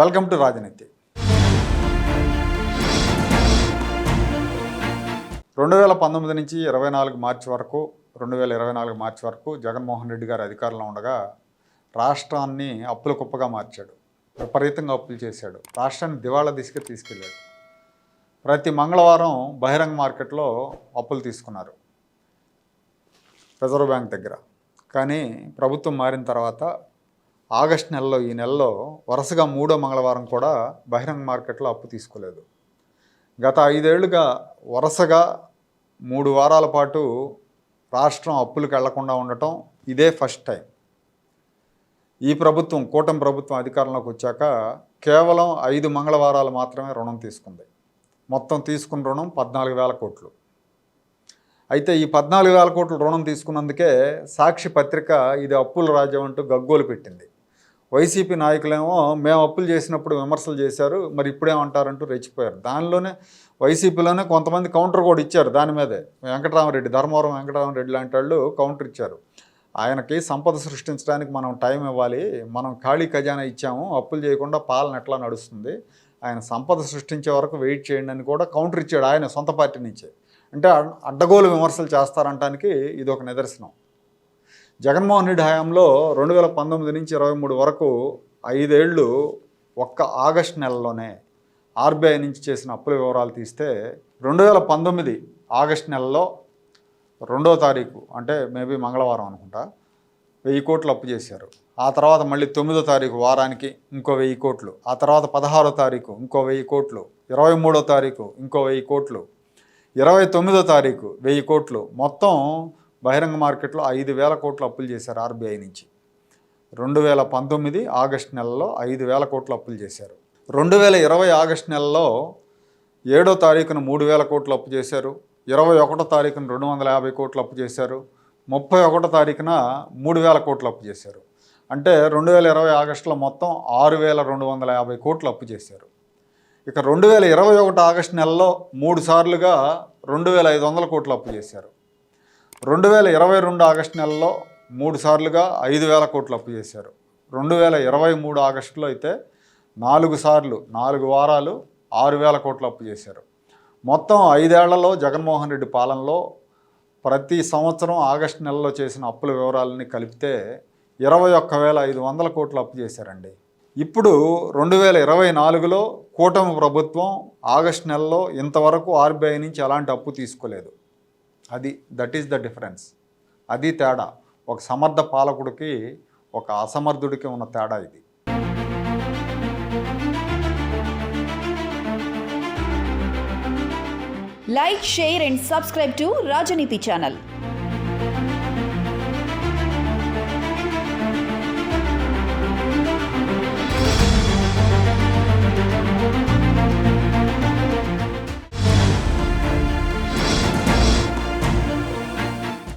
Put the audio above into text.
Welcome to రాజనీతి. రెండు వేల పంతొమ్మిది నుంచి ఇరవై నాలుగు మార్చి వరకు రెండు వేల ఇరవై నాలుగు మార్చి వరకు జగన్మోహన్ రెడ్డి గారు అధికారంలో ఉండగా రాష్ట్రాన్ని అప్పుల కుప్పగా మార్చాడు. విపరీతంగా అప్పులు చేశాడు. రాష్ట్రాన్ని దివాళా దిశగా తీసుకెళ్ళాడు. ప్రతి మంగళవారం బహిరంగ మార్కెట్లో అప్పులు తీసుకున్నారు. రిజర్వ్ బ్యాంక్ దగ్గర. కానీ ప్రభుత్వం మారిన తర్వాత ఆగస్ట్ నెలలో ఈ నెలలో వరుసగా మూడో మంగళవారం కూడా బహిరంగ మార్కెట్లో అప్పు తీసుకోలేదు. గత ఐదేళ్ళుగా వరుసగా మూడు వారాల పాటు రాష్ట్రం అప్పులకు వెళ్ళకుండా ఉండటం ఇదే ఫస్ట్ టైం. ఈ ప్రభుత్వం కూటమి ప్రభుత్వం అధికారంలోకి వచ్చాక కేవలం ఐదు మంగళవారాలు మాత్రమే రుణం తీసుకుంది. మొత్తం తీసుకున్న రుణం పద్నాలుగు వేల కోట్లు. అయితే ఈ పద్నాలుగు వేల కోట్ల రుణం తీసుకున్నందుకే సాక్షి పత్రిక ఇది అప్పుల రాజ్యం అంటూ గగ్గోలు పెట్టింది. వైసీపీ నాయకులేమో మేము అప్పులు చేసినప్పుడు విమర్శలు చేశారు మరి ఇప్పుడేమంటారంటూ రెచ్చిపోయారు. దానిలోనే వైసీపీలోనే కొంతమంది కౌంటర్ కూడా ఇచ్చారు దాని మీదే. వెంకటరామరెడ్డి ధర్మవరం వెంకటరామరెడ్డి లాంటి వాళ్ళు కౌంటర్ ఇచ్చారు. ఆయనకి సంపద సృష్టించడానికి మనం టైం ఇవ్వాలి మనం ఖాళీ ఖజానా ఇచ్చాము అప్పులు చేయకుండా పాలన ఎట్లా నడుస్తుంది ఆయన సంపద సృష్టించే వరకు వెయిట్ చేయండి అని కూడా కౌంటర్ ఇచ్చాడు ఆయన సొంత పార్టీ నుంచే. అంటే అడ్డగోలు విమర్శలు చేస్తారంటానికి ఇది ఒక నిదర్శనం. జగన్మోహన్ రెడ్డి హయాంలో రెండు వేల పంతొమ్మిది నుంచి ఇరవై మూడు వరకు ఐదేళ్ళు ఒక్క ఆగస్ట్ నెలలోనే ఆర్బీఐ నుంచి చేసిన అప్పుల వివరాలు తీస్తే రెండు వేల పంతొమ్మిది ఆగస్ట్ నెలలో రెండో తారీఖు అంటే మేబీ మంగళవారం అనుకుంటా వెయ్యి కోట్లు అప్పు చేశారు. ఆ తర్వాత మళ్ళీ తొమ్మిదో తారీఖు వారానికి ఇంకో వెయ్యి కోట్లు ఆ తర్వాత పదహారో తారీఖు ఇంకో వెయ్యి కోట్లు ఇరవై మూడో తారీఖు ఇంకో వెయ్యి కోట్లు ఇరవై తొమ్మిదో తారీఖు వెయ్యి కోట్లు. మొత్తం బహిరంగ మార్కెట్లో ఐదు వేల కోట్లు అప్పులు చేశారు ఆర్బీఐ నుంచి. రెండు వేల పంతొమ్మిది ఆగస్ట్ నెలలో ఐదు వేల కోట్లు అప్పులు చేశారు. రెండు వేల ఇరవై ఆగస్ట్ నెలలో ఏడో తారీఖున మూడు వేల కోట్లు అప్పు చేశారు. ఇరవై ఒకటో తారీఖున రెండు వందల యాభై కోట్లు అప్పు చేశారు. ముప్పై ఒకటో తారీఖున మూడు వేల కోట్లు అప్పు చేశారు. అంటే రెండు వేల ఇరవై ఆగస్టులో మొత్తం ఆరు వేల రెండు వందల యాభై కోట్లు అప్పు చేశారు. ఇక రెండు వేల ఇరవై ఒకటి ఆగస్టు నెలలో మూడు సార్లుగా రెండు వేల ఐదు వందల కోట్లు అప్పు చేశారు. రెండు వేల ఇరవై రెండు ఆగస్టు నెలలో మూడు సార్లుగా ఐదు వేల కోట్లు అప్పు చేశారు. రెండు వేల ఇరవై మూడు ఆగస్టులో అయితే నాలుగు సార్లు నాలుగు వారాలు ఆరు వేల కోట్లు అప్పు చేశారు. మొత్తం ఐదేళ్ళలో జగన్మోహన్ రెడ్డి పాలనలో ప్రతి సంవత్సరం ఆగస్టు నెలలో చేసిన అప్పుల వివరాలని కలిపితే ఇరవై ఒక్క వేల ఐదు వందల కోట్లు అప్పు చేశారండి. ఇప్పుడు రెండు వేల ఇరవై నాలుగులో కూటమి ప్రభుత్వం ఆగస్టు నెలలో ఇంతవరకు ఆర్బీఐ నుంచి ఎలాంటి అప్పు తీసుకోలేదు. అది దట్ ఈస్ ద డిఫరెన్స్ అది తేడా. ఒక సమర్థ పాలకుడికి ఒక అసమర్థుడికి ఉన్న తేడా ఇది. Like share and subscribe to Rajneeti channel